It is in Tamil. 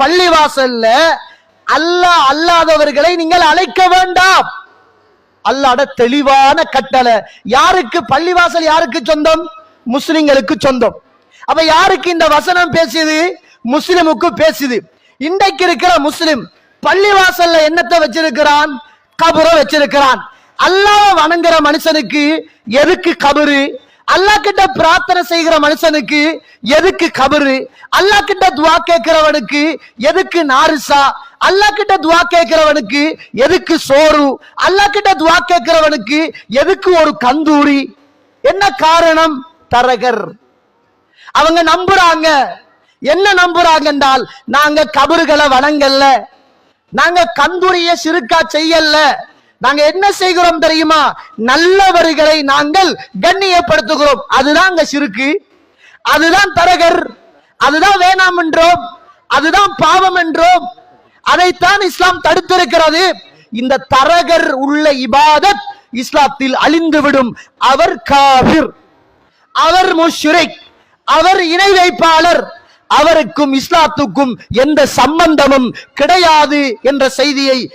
பள்ளி பள்ளிவாசல்ல அல்லாஹ் அல்லாதவர்களை நீங்கள் அழைக்க வேண்டாம். அல்லாட தெளிவான கட்டளை. யாருக்கு பள்ளிவாசல் யாருக்கு சொந்தம்? முஸ்லிம்களுக்கு சொந்தம். அப்ப யாருக்கு இந்த வசனம் பேசியது முஸ்லிமுக்கு பேசுது. இன்றைக்கு இருக்கிற முஸ்லிம் பள்ளிவாசல்ல என்னத்தை வச்சிருக்கிறான்? கபரை வச்சிருக்கிறான். அல்லாஹ் வணங்குற மனுஷனுக்கு எதுக்கு கபரு? அல்லாஹ் கிட்ட பிரார்த்தனை செய்கிற மனுஷனுக்கு எதுக்கு கபரு? அல்லாஹ் கிட்ட துவா கேட்கிறவனுக்கு எதுக்கு நாரிசா? அல்லாஹ் கிட்ட துவா கேட்கிறவனுக்கு எதுக்கு சோறு? அல்லாஹ் கிட்ட துவா கேட்கிறவனுக்கு எதுக்கு ஒரு கந்தூரி என்ன காரணம்? தரகர். அவங்க நம்புறாங்க. என்ன நம்புறாங்க என்றால் நாங்க கபறுகளை வணங்கல்ல. நாங்க கந்தூரிய சிறுக்கா செய்யல நாங்க என்ன செய்கிறோம் தெரியுமா? நல்லவர்களை நாங்கள் கண்ணியப்படுத்துகிறோம். அதுதான் அங்க சிறுக்கு. அதுதான் தரகர். அதுதான் வேணாம் என்றோம். அதுதான் பாவம் என்றோம். அதைத்தான் இஸ்லாம் தடுத்திருக்கிறது. இந்த தரகர் உள்ள இபாதத் இஸ்லாத்தில் அழிந்துவிடும். அவர் காவிர் அவர் முஷ்ரிக். அவர் இணை வைப்பாளர். அவருக்கும் இஸ்லாத்துக்கும் எந்த சம்பந்தமும் கிடையாது என்ற செய்தியை